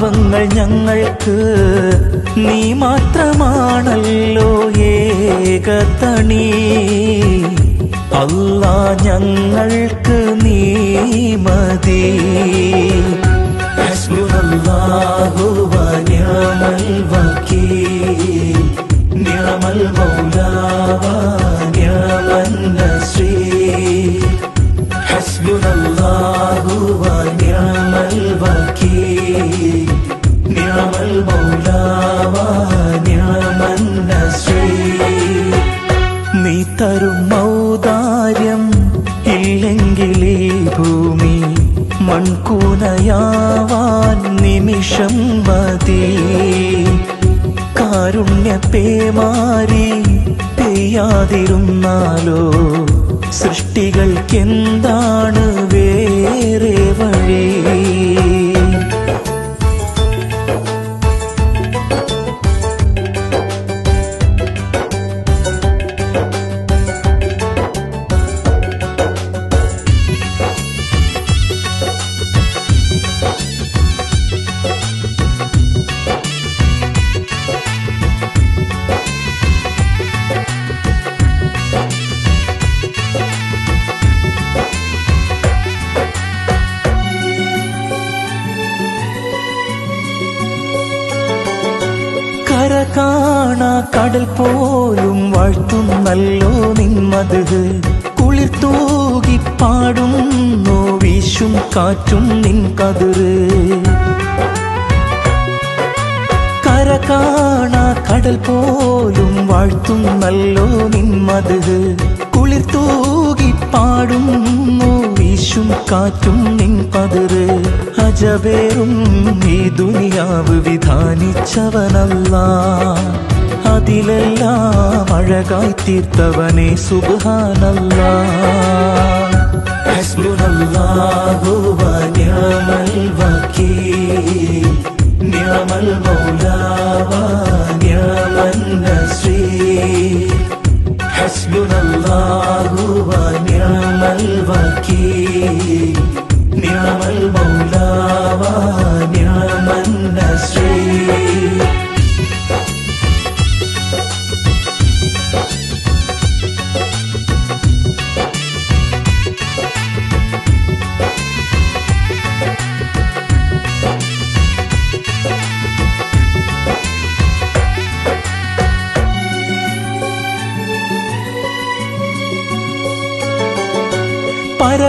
പാവങ്ങൾ ഞങ്ങൾക്ക് നീ മാത്രമാണല്ലോ ഏകതണി. അല്ല ഞങ്ങൾക്ക് നീ മതി. നിയമൽ വനിഅമൽ അല്ലാഹു നിയമൽ വക്കീൽ നിയമൽ നീ തരും മൗദാര്യം ഇല്ലെങ്കിൽ ഭൂമി മൺകൂനയാവാൻ നിമിഷം മതി. കാരുണ്യ പേമാരി പെയ്യാതിരുന്നാലോ സൃഷ്ടികൾക്കെന്താണ് വേറെ വഴി? കടൽ പോലും വാഴ്ത്തുന്നല്ലോ നിന്മത്. കുളിർ തൂകി പാടുന്നു വീശും കാറ്റും നിൻ കതിര് കര കാണാ കടൽ പോലും വാഴ്ത്തുന്നല്ലോ നിന്മത്. കുളിർ തൂകി പാടുന്നു വീശും കാറ്റും നിൻ കതിര് അജവേറും ഈ ദുനിയാവ് വിധാനിച്ചവനല്ല. അതിലെല്ലാം അഴകായി തീർത്തവനെ സുബാനല്ല ഹസ്ബുനല്ലാഹു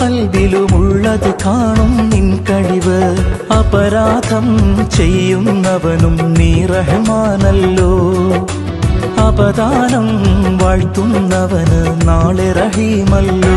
കൽവിലുമുള്ളത് കാണും നിൻ കഴിവ് അപരാധം ചെയ്യുന്നവനും നീ റഹ്മാനല്ലോ അപദാനം വാഴ്ത്തുന്നവന് നാളെ റഹീമല്ലോ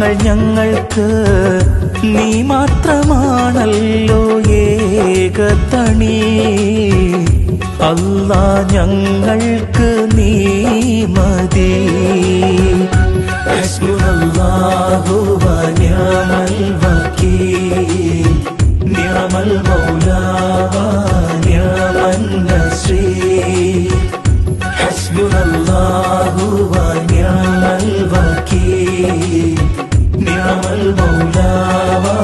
ഞങ്ങൾ ഞങ്ങൾക്ക് നീ മാത്രമാണല്ലോ ഏകത്തണി അല്ല ഞങ്ങൾക്ക് നീ മതി. ഞാമൽ നിയമൽ വക്കീൽ. മൗലാവ நிகழாமல் மௌலாவா